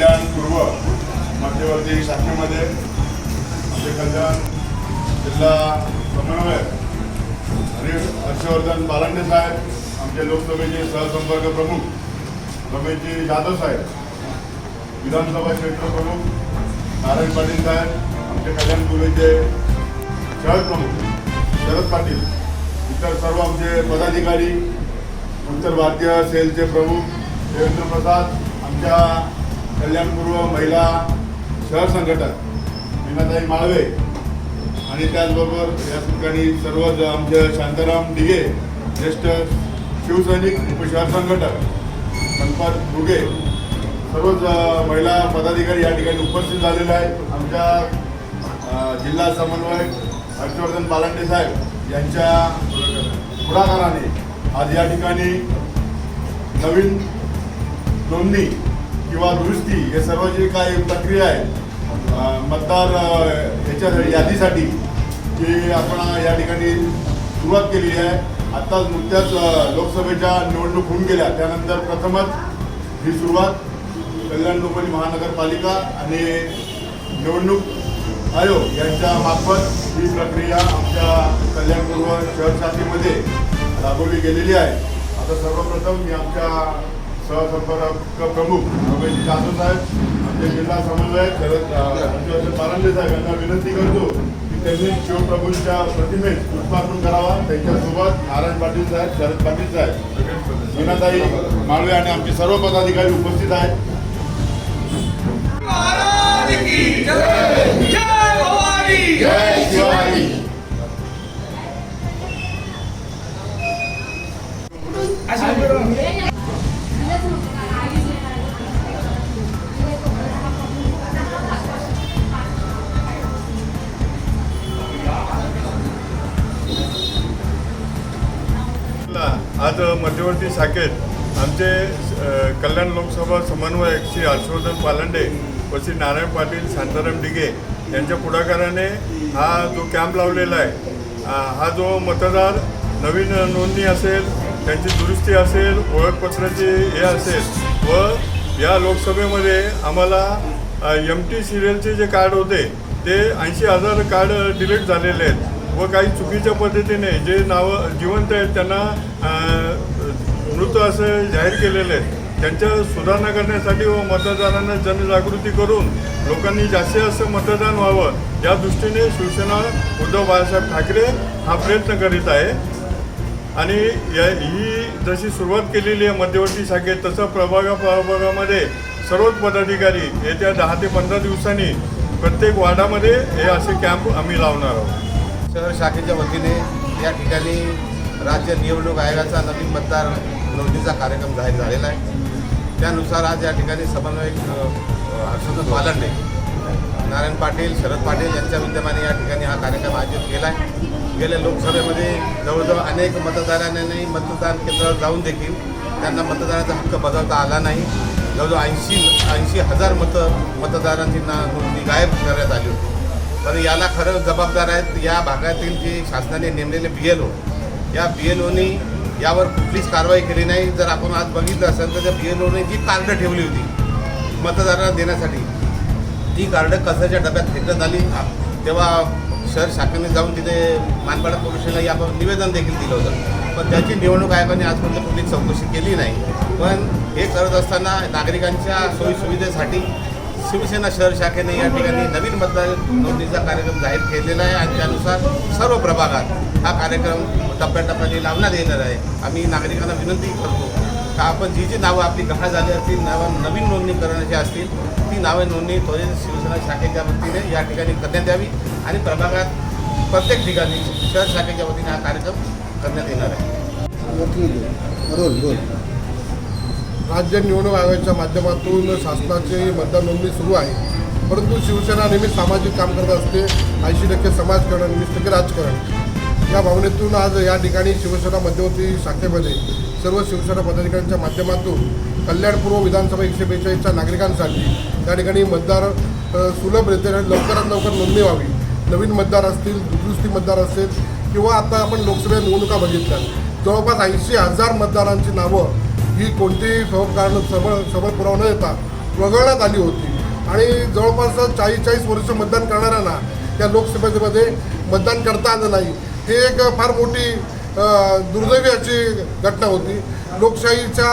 कल्याण पूर्व मध्यवर्ती शाखेमध्ये आमचे कल्याण जिल्हा समन्वयक आणि हर्षवर्धन बालांडे साहेब आमचे लोकसभेचे सहसंपर्क प्रमुख रमेशजी जाधव साहेब विधानसभा क्षेत्र प्रमुख नारायण पाटील साहेब आमचे कल्याण पूर्वेचे शहर प्रमुख शरद पाटील इतर सर्व आमचे पदाधिकारी उत्तर भारतीय सेलचे प्रमुख देवेंद्र प्रसाद आमच्या कल्याणपूर्व महिला शहर संघटक मीनाताई माळवे आणि त्याचबरोबर या ठिकाणी सर्वच आमचे शांताराम दिघे ज्येष्ठ शिवसैनिक उपशहर संघटक गणपत दुगे सर्वच महिला पदाधिकारी या ठिकाणी उपस्थित झालेले आहेत. आमच्या जिल्हा समन्वयक हर्षवर्धन बालांडे साहेब यांच्या पुढाकाराने आज या ठिकाणी नवीन नोंदणी किंवा दुरुस्ती हे सर्व जे काही प्रक्रिया आहे मतदार याच्या यादीसाठी जी आपण या ठिकाणी सुरुवात केलेली आहे. आत्ताच नुकत्याच लोकसभेच्या निवडणूक होऊन गेल्या. त्यानंतर प्रथमच ही सुरुवात कल्याण डोंबिवली महानगरपालिका आणि निवडणूक आयोग यांच्या मार्फत ही प्रक्रिया आमच्या कल्याणपूर्व शहर शाखेमध्ये राबवली गेलेली आहे. आता सर्वप्रथम मी आमच्या सहसंपर्क प्रमुख रमेशजी जाधव साहेब आमचे जिल्हा समन्वयक शरद आमचे हर्षवर्धन बारांडे साहेब यांना विनंती करतो की त्यांनी शिवप्रभूंच्या प्रतिमेत पुष्पार्पण करावा. त्यांच्यासोबत नारायण पाटील साहेब शरद पाटील साहेब मीनाताई माळवे आणि आमचे सर्व पदाधिकारी उपस्थित आहेत. मध्यवर्ती शाखेत आमचे कल्याण लोकसभा समन्वयक श्री हर्षवर्धन पालंडे व श्री नारायण पाटील शांताराम डिगे यांच्या पुढाकाराने हा जो कॅम्प लावलेला आहे हा जो मतदार नवीन नोंदणी असेल त्यांची दुरुस्ती असेल ओळखपत्राची हे असेल व या लोकसभेमध्ये आम्हाला एम टी सिरियलचे जे कार्ड होते ते ऐंशी हजार कार्ड डिलीट झालेले आहेत. व काही चुकीच्या पद्धतीने जे नावं जिवंत आहेत त्यांना मृत असं जाहीर केलेलं आहे. त्यांच्या सुधारणा करण्यासाठी व मतदारांना जनजागृती करून लोकांनी जास्तीत जास्त मतदान व्हावं या दृष्टीने शिवसेना उद्धव बाळासाहेब ठाकरे हा प्रयत्न करीत आहे. आणि या ही जशी सुरुवात केलेली आहे मध्यवर्ती शाखेत तसं प्रभागा प्रभागामध्ये सर्वच पदाधिकारी येत्या दहा ते पंधरा दिवसांनी प्रत्येक वार्डामध्ये हे असे कॅम्प आम्ही लावणार आहोत. शहर शाखेच्या वतीने या ठिकाणी राज्य निवडणूक आयोगाचा नवीन मतदार नोंदणीचा कार्यक्रम जाहीर झालेला आहे. त्यानुसार आज या ठिकाणी समन्वयक हर्षद पालंडे नारायण पाटील शरद पाटील यांच्या विद्यमाने या ठिकाणी हा कार्यक्रम आयोजित केला आहे. गेल्या लोकसभेमध्ये जवळजवळ अनेक मतदारांनी मतदान केंद्रावर जाऊन देखील त्यांना मतदानाचा हक्क बजावता आला नाही. जवळजवळ ऐंशी ऐंशी हजार मतं मतदारांची ना नोंदणी गायब करण्यात आली होती. तर याला खरं जबाबदार आहेत. या भागातील जे शासनाने नेमलेले बी एल ओ या बी एल ओनी यावर कुठलीच कारवाई केली नाही. जर आपण आज बघितलं असेल तर त्या बी एल ओने जी कार्ड ठेवली होती मतदारांना देण्यासाठी ती कार्ड कचऱ्याच्या डब्यात फेकण्यात आली. तेव्हा शहर शाखेने जाऊन तिथे मानपाडा पोलीस याबाबत निवेदन देखील दिलं होतं. पण त्याची निवडणूक आयोगाने आजपर्यंत कुठली चौकशी केली नाही. पण हे करत असताना नागरिकांच्या सोयीसुविधेसाठी शिवसेना शहर शाखेने या ठिकाणी नवीन मतदार नोंदणीचा कार्यक्रम जाहीर केलेला आहे आणि त्यानुसार सर्व प्रभागात हा कार्यक्रम टप्प्याटप्प्याने लावण्यात येणार आहे. आम्ही नागरिकांना विनंती करतो का आपण जी जी नावं आपली गहाळ झाली असतील नावं नवीन नोंदणी करण्याची असतील ती नावे नोंदणी त्वरित शिवसेना शाखेच्या वतीने या ठिकाणी करण्यात यावी आणि प्रभागात प्रत्येक ठिकाणी शहर शाखेच्या वतीने हा कार्यक्रम करण्यात येणार आहे. राज्य निवडणूक आयोगाच्या माध्यमातून शासनाची मतदार नोंदणी सुरू आहे. परंतु शिवसेना नेहमी सामाजिक काम करत असते. ऐंशी टक्के समाजकारण वीस टक्के राजकारण. या भावनेतून आज या ठिकाणी शिवसेना मध्यवर्ती शाखेमध्ये सर्व शिवसेना पदाधिकाऱ्यांच्या माध्यमातून कल्याणपूर्व विधानसभा एकशे बेचाळीसच्या नागरिकांसाठी त्या ठिकाणी मतदार सुलभ रीतीने लवकरात लवकर नोंदणी व्हावी. नवीन मतदार असतील दुरुस्ती मतदार असेल किंवा आता आपण लोकसभा निवडणुका बघितल्या जवळपास ऐंशी हजार मतदारांची नावं ही कोणतीही सबब कारण सबळ सबळ पुरावा न येता वगळण्यात आली होती. आणि जवळपास चाळीस चाळीस वर्ष मतदान करणाऱ्यांना त्या लोकसभेमध्ये मतदान करता आलं नाही. हे एक फार मोठी दुर्दैवी अशी घटना होती. लोकशाहीच्या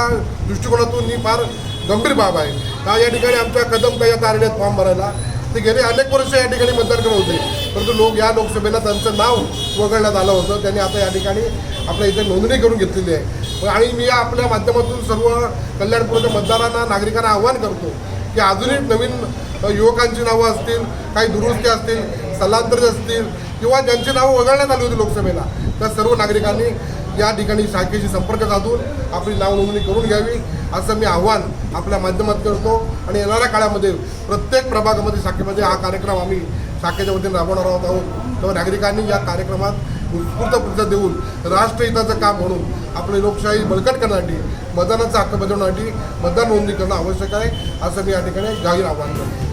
दृष्टिकोनातून ही फार गंभीर बाब आहे. का या ठिकाणी आमच्या कदम ताई आता फॉर्म भरायला? ते गेले अनेक वर्ष या ठिकाणी मतदान करत होते. परंतु लोक या लोकसभेला त्यांचं नाव वगळण्यात आलं होतं. त्यांनी आता या ठिकाणी आपल्या इथे नोंदणी करून घेतलेली आहे. आणि मी आपल्या माध्यमातून सर्व कल्याणपूरच्या मतदारांना नागरिकांना आव्हान करतो की अजूनही नवीन युवकांची नावं असतील काही दुरुस्ती असतील स्थलांतरित असतील किंवा ज्यांची नावं वगळण्यात आली होती लोकसभेला त्या सर्व नागरिकांनी या ठिकाणी शाखेशी संपर्क साधून आपली नाव नोंदणी करून घ्यावी असं मी आव्हान आपल्या माध्यमात करतो. आणि येणाऱ्या काळामध्ये प्रत्येक प्रभागामध्ये शाखेमध्ये हा कार्यक्रम आम्ही शाखेच्या वतीने राबवणार आहोत. आहोत तेव्हा नागरिकांनी या कार्यक्रमात उत्स्फूर्त प्रतिसाद देऊन राष्ट्रहिताचं काम म्हणून आपली लोकशाही बळकट करण्यासाठी मतदानाचा हक्क बजावण्यासाठी मतदान नोंदणी करणं आवश्यक आहे. असं मी या ठिकाणी जाहीर आव्हान करतो.